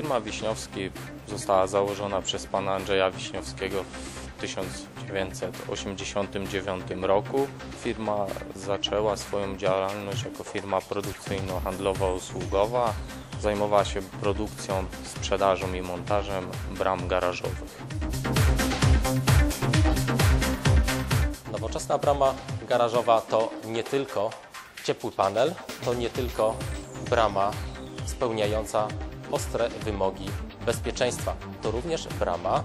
Firma Wiśniowski została założona przez pana Andrzeja Wiśniowskiego w 1989 roku. Firma zaczęła swoją działalność jako firma produkcyjno-handlowo-usługowa. Zajmowała się produkcją, sprzedażą i montażem bram garażowych. Nowoczesna brama garażowa to nie tylko ciepły panel, to nie tylko brama spełniająca ostre wymogi bezpieczeństwa. To również brama,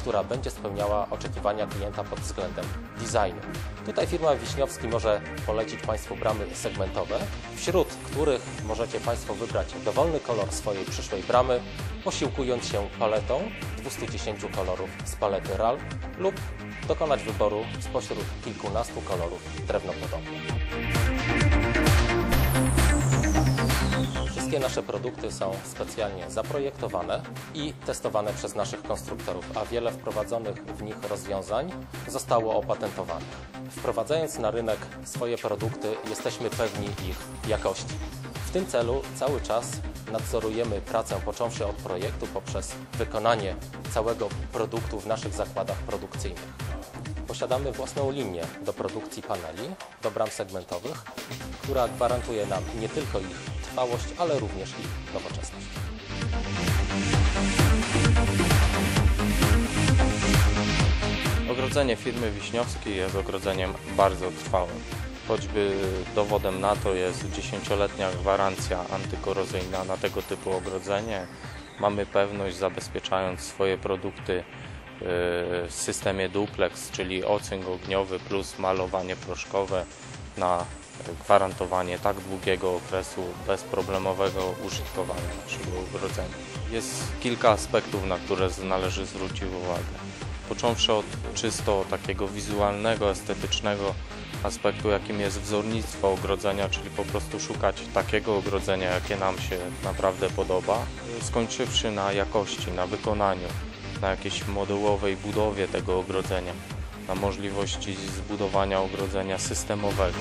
która będzie spełniała oczekiwania klienta pod względem designu. Tutaj firma Wiśniowski może polecić Państwu bramy segmentowe, wśród których możecie Państwo wybrać dowolny kolor swojej przyszłej bramy, posiłkując się paletą 210 kolorów z palety RAL lub dokonać wyboru spośród kilkunastu kolorów drewnopodobnych. Nasze produkty są specjalnie zaprojektowane i testowane przez naszych konstruktorów, a wiele wprowadzonych w nich rozwiązań zostało opatentowanych. Wprowadzając na rynek swoje produkty, jesteśmy pewni ich jakości. W tym celu cały czas nadzorujemy pracę począwszy od projektu poprzez wykonanie całego produktu w naszych zakładach produkcyjnych. Posiadamy własną linię do produkcji paneli, do bram segmentowych, która gwarantuje nam nie tylko ich ale również ich nowoczesność. Ogrodzenie firmy Wiśniowskiej jest ogrodzeniem bardzo trwałym. Choćby dowodem na to jest 10-letnia gwarancja antykorozyjna na tego typu ogrodzenie. Mamy pewność, zabezpieczając swoje produkty yy, w systemie duplex, czyli ocynk ogniowy plus malowanie proszkowe na gwarantowanie tak długiego okresu bezproblemowego użytkowania naszego ogrodzenia. Jest kilka aspektów, na które należy zwrócić uwagę. Począwszy od czysto takiego wizualnego, estetycznego aspektu, jakim jest wzornictwo ogrodzenia, czyli po prostu szukać takiego ogrodzenia, jakie nam się naprawdę podoba, skończywszy na jakości, na wykonaniu, na jakiejś modułowej budowie tego ogrodzenia, na możliwości zbudowania ogrodzenia systemowego.